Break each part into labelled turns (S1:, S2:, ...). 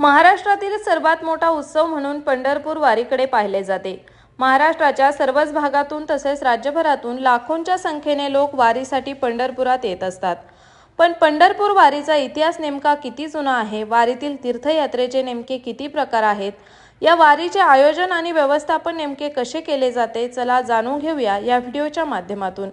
S1: महाराष्ट्रातील सर्वात मोठा उत्सव म्हणून पंढरपूर वारीकडे पाहिले जाते. महाराष्ट्राच्या सर्वच भागातून तसेच राज्यभरातून लाखोंच्या संख्येने लोक वारीसाठी पंढरपुरात येत असतात. पण पंढरपूर वारीचा इतिहास नेमका किती जुना आहे? वारीतील तीर्थयात्रेचे नेमके किती प्रकार आहेत? या वारीचे आयोजन आणि व्यवस्थापन नेमके कसे केले जाते? चला जाणून घेऊया या व्हिडिओच्या माध्यमातून.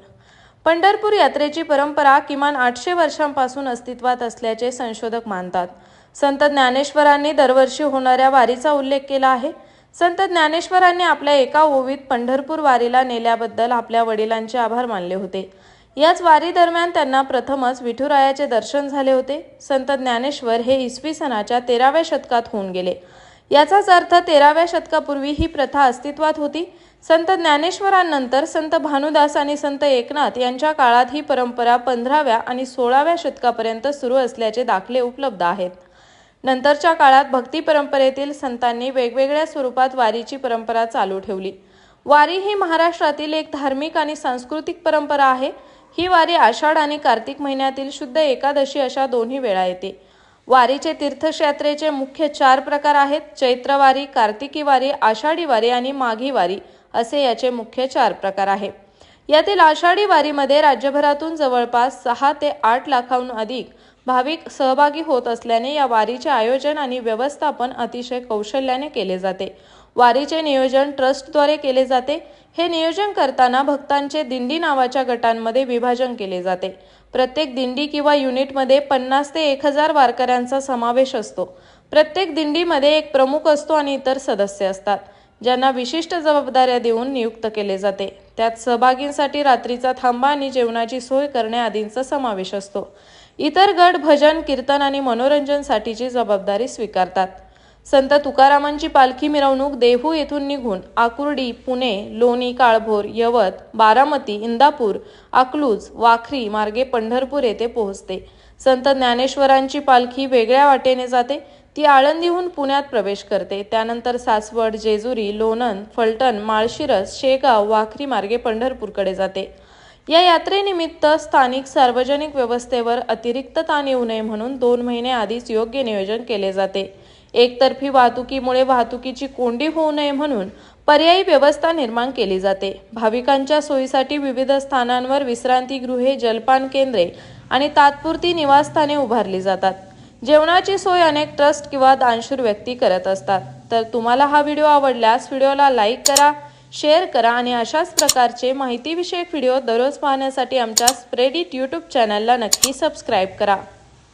S1: पंढरपूर यात्रेची परंपरा किमान आठशे वर्षांपासून अस्तित्वात असल्याचे संशोधक मानतात. संत ज्ञानेश्वरांनी दरवर्षी होणाऱ्या वारीचा उल्लेख केला आहे. संत ज्ञानेश्वरांनी आपल्या एका ओवीत पंढरपूर वारीला नेल्याबद्दल आपल्या वडिलांचे आभार मानले होते. याच वारीदरम्यान त्यांना प्रथमच विठुरायाचे दर्शन झाले होते. संत ज्ञानेश्वर हे इसवी सणाच्या तेराव्या शतकात होऊन गेले. याचाच अर्थ तेराव्या शतकापूर्वी ही प्रथा अस्तित्वात होती. संत ज्ञानेश्वरांनंतर संत भानुदास आणि संत एकनाथ यांच्या काळात ही परंपरा पंधराव्या आणि सोळाव्या शतकापर्यंत सुरू असल्याचे दाखले उपलब्ध आहेत. नंतरच्या काळात भक्ती परंपरेतील संतांनी वेगवेगळ्या स्वरूपात वारीची परंपरा चालू ठेवली. वारी ही महाराष्ट्रातील एक धार्मिक आणि सांस्कृतिक परंपरा आहे. ही वारी आषाढ आणि कार्तिक महिन्यातील शुद्ध एकादशी अशा दोन्ही वेळा येते. वारीचे तीर्थक्षेत्रेचे मुख्य चार प्रकार आहेत. चैत्रवारी कार्तिकी वारी आषाढी वारी आणि माघी वारी असे याचे मुख्य चार प्रकार आहे. यातील आषाढी वारीमध्ये राज्यभरातून जवळपास सहा ते आठ लाखाहून अधिक भाविक सहभागी होत असल्याने या वारीचे आयोजन आणि व्यवस्थापन अतिशय कौशल्याने केले जाते. वारीचे नियोजन ट्रस्टद्वारे केले जाते. हे नियोजन करताना भक्तांचे दिंडी नावाच्या गटांमध्ये विभाजन केले जाते. प्रत्येक दिंडी किंवा युनिटमध्ये पन्नास ते एक हजार वारकऱ्यांचा समावेश असतो. प्रत्येक दिंडीमध्ये एक प्रमुख असतो आणि इतर सदस्य असतात ज्यांना विशिष्ट जबाबदाऱ्या देऊन नियुक्त केले जाते. त्यात सहभागींसाठी रात्रीचा थांबा आणि जेवणाची सोय करणे आदींचा समावेश असतो. इतर गट भजन कीर्तन आणि मनोरंजनसाठीची जबाबदारी स्वीकारतात. संत तुकारामांची पालखी मिरवणूक देहू येथून निघून आकुर्डी पुणे लोणी काळभोर यवत बारामती इंदापूर अकलूज वाखरी मार्गे पंढरपूर येथे पोहोचते. संत ज्ञानेश्वरांची पालखी वेगळ्या वाटेने जाते. ती आळंदीहून पुण्यात प्रवेश करते. त्यानंतर सासवड जेजुरी लोणंद फलटण माळशिरस शेगाव वाखरी मार्गे पंढरपूरकडे जाते. या यात्रेनिमित्त स्थानिक सार्वजनिक व्यवस्थेवर अतिरिक्त ताण येऊ नये म्हणून दोन महिने आधीच योग्य नियोजन केले जाते. एकतर्फी वाहतुकीमुळे वाहतुकीची कोंडी होऊ नये म्हणून पर्यायी व्यवस्था निर्माण केली जाते. भाविकांच्या सोयीसाठी विविध स्थानांवर विश्रांतीगृहे जलपान केंद्रे आणि तात्पुरती निवासस्थाने उभारली जातात. जेवणाची सोय अनेक ट्रस्ट किंवा दानशूर व्यक्ती करत असतात. तर तुम्हाला हा व्हिडिओ आवडल्यास व्हिडिओला लाईक करा शेअर करा आणि अशाच प्रकारचे माहितीविषयक व्हिडिओ दररोज पाहण्यासाठी आमच्या स्प्रेडिट यूट्यूब चॅनलला नक्की सबस्क्राईब करा.